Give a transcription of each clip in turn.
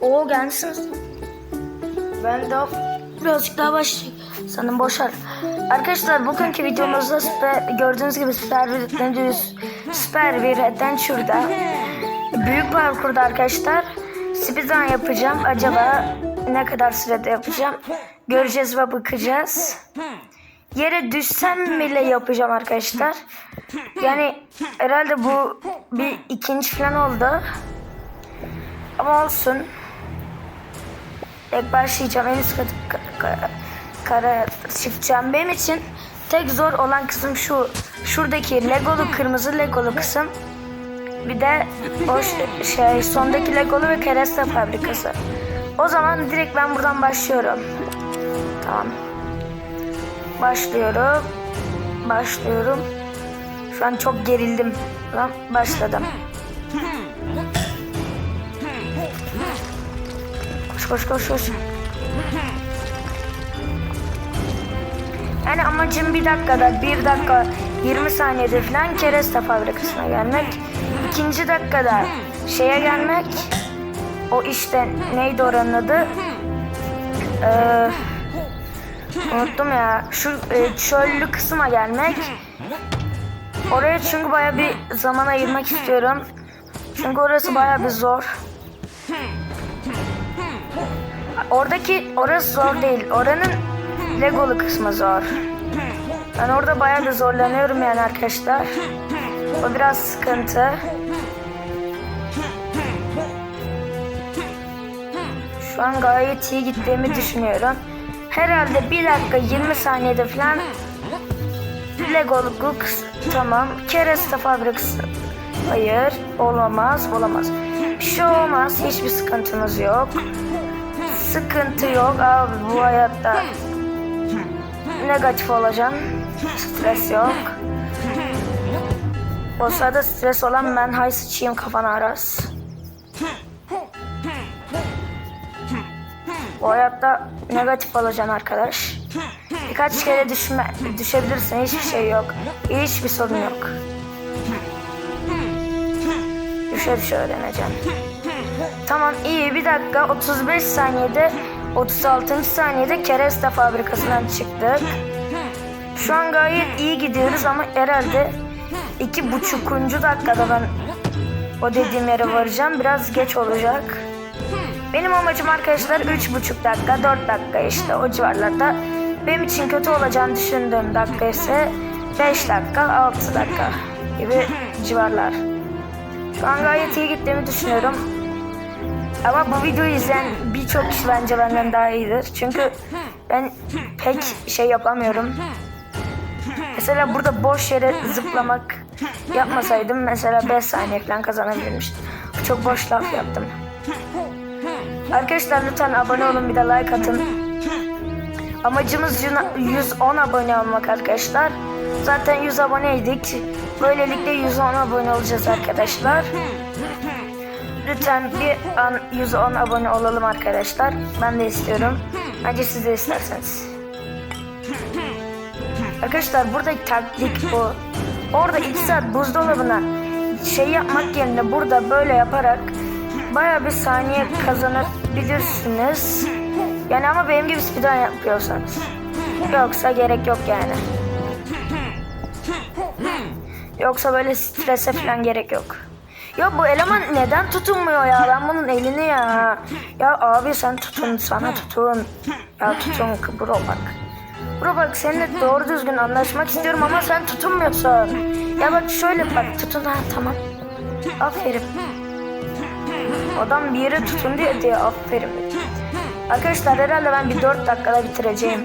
O gelsin. Ben daha birazcık daha başlayayım. Sanırım boşar. Arkadaşlar bugünkü videomuzda süper, gördüğünüz gibi süper bir süper bir adventure'da büyük parkurda arkadaşlar speedrun yapacağım. Acaba ne kadar sürede yapacağım? Göreceğiz ve bakacağız. Yere düşsem bile yapacağım arkadaşlar. Yani herhalde bu bir ikinci falan oldu. Ama olsun. İlk başlayacağım. En üst kara çıkacağım. Benim için tek zor olan kısım şu. Şuradaki legolu kırmızı legolu kısım. Bir de o şey sondaki legolu ve kereste fabrikası. O zaman direkt ben buradan başlıyorum. Tamam. Başlıyorum. Başlıyorum. Şu an çok gerildim. Tamam, başladım. Koş koş koş. Yani amacım bir dakikada, bir dakika 20 saniyede falan kereste fabrikasına gelmek. İkinci dakikada şeye gelmek. O işte neydi oranın adı? Ee, unuttum ya. Şu e, çöllü kısma gelmek. Oraya çünkü baya bir zaman ayırmak istiyorum. Çünkü orası baya bir zor. Oradaki orası zor değil. Oranın Legolu kısmı zor. Ben orada bayağı da zorlanıyorum yani arkadaşlar. O biraz sıkıntı. Şu an gayet iyi gittiğimi düşünüyorum. Herhalde bir dakika 20 saniyede falan Legolu tamam. Kereste fabrikası. Hayır olamaz olamaz. Bir şey olmaz. Hiçbir sıkıntımız yok. Sıkıntı yok abi bu hayatta. Negatif olacağım. Stres yok. O sırada stres olan ben hay sıçayım kafana aras. Bu hayatta negatif olacaksın arkadaş. Birkaç kere düşme, düşebilirsin hiçbir şey yok. Hiçbir sorun yok. Düşe düşe öğreneceğim. Tamam iyi bir dakika 35 saniyede 36. saniyede kereste fabrikasından çıktık. Şu an gayet iyi gidiyoruz ama herhalde iki buçukuncu dakikada ben o dediğim yere varacağım. Biraz geç olacak. Benim amacım arkadaşlar üç buçuk dakika, dört dakika işte o civarlarda. Benim için kötü olacağını düşündüğüm dakika ise 5 dakika, 6 dakika gibi civarlar. Şu an gayet iyi gittiğimi düşünüyorum. Ama bu videoyu izleyen birçok kişi bence benden daha iyidir. Çünkü ben pek şey yapamıyorum. Mesela burada boş yere zıplamak yapmasaydım mesela 5 saniye falan kazanabilirmiştim. Çok boş laf yaptım. Arkadaşlar lütfen abone olun bir de like atın. Amacımız 110 abone olmak arkadaşlar. Zaten 100 aboneydik. Böylelikle 110 abone olacağız arkadaşlar. Lütfen bir an 110 abone olalım arkadaşlar. Ben de istiyorum. Bence siz de isterseniz. Arkadaşlar burada taktik bu. Orada 2 saat buzdolabına şey yapmak yerine burada böyle yaparak baya bir saniye kazanabilirsiniz. Yani ama benim gibi speedrun yapıyorsanız. Yoksa gerek yok yani. Yoksa böyle strese falan gerek yok. Ya bu eleman neden tutunmuyor ya? Ben bunun elini ya. Ya abi sen tutun, sana tutun. Ya tutun bro bak. Bro bak seninle doğru düzgün anlaşmak istiyorum ama sen tutunmuyorsun. Ya bak şöyle bak tutun ha tamam. Aferin. Adam bir yere tutun diye diye aferin. Arkadaşlar herhalde ben bir 4 dakikada bitireceğim.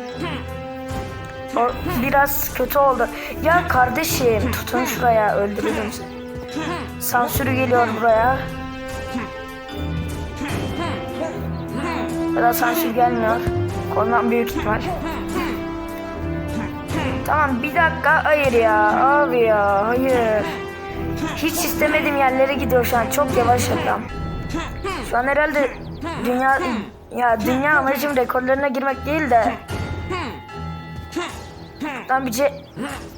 O biraz kötü oldu. Ya kardeşim tutun şuraya öldürürüm seni. Sansürü geliyor buraya. Ya da sansür gelmiyor. Ondan büyük ihtimal. Tamam bir dakika hayır ya abi ya hayır. Hiç istemediğim yerlere gidiyor şu an çok yavaş adam. Şu an herhalde dünya ya dünya amacım rekorlarına girmek değil de ben bir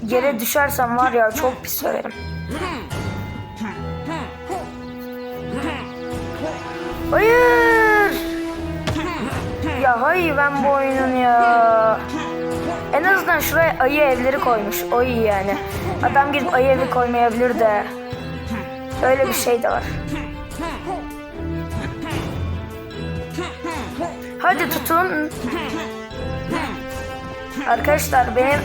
yere düşersem var ya çok pis söylerim. Hayır. Ya hayır ben bu oyunun ya. En azından şuraya ayı evleri koymuş. O iyi yani. Adam gidip ayı evi koymayabilir de. Öyle bir şey de var. Hadi tutun. Arkadaşlar benim...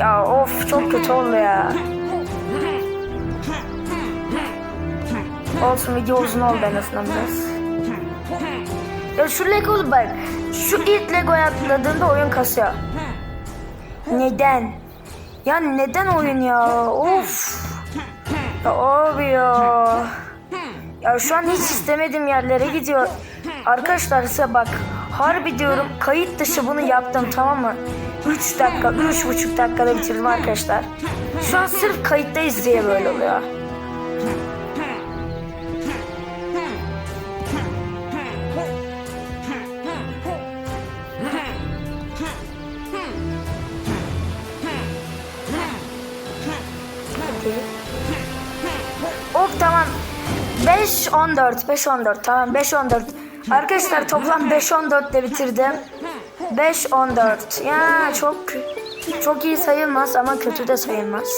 Ya of çok kötü oldu ya. Olsun video uzun oldu en azından biraz. Ya şu Lego bak. Şu ilk Lego'ya atladığında oyun kasıyor. Neden? Ya neden oyun ya? Of. Ya abi ya. Ya şu an hiç istemediğim yerlere gidiyor. Arkadaşlar size bak. Harbi diyorum kayıt dışı bunu yaptım tamam mı? 3 dakika, 3,5 dakikada bitirdim arkadaşlar. Şu an sırf kayıttayız diye böyle oluyor. 5 14 5 14 tamam 5 14. Arkadaşlar toplam 5 14 ile bitirdim. 5 14. Ya çok çok iyi sayılmaz ama kötü de sayılmaz.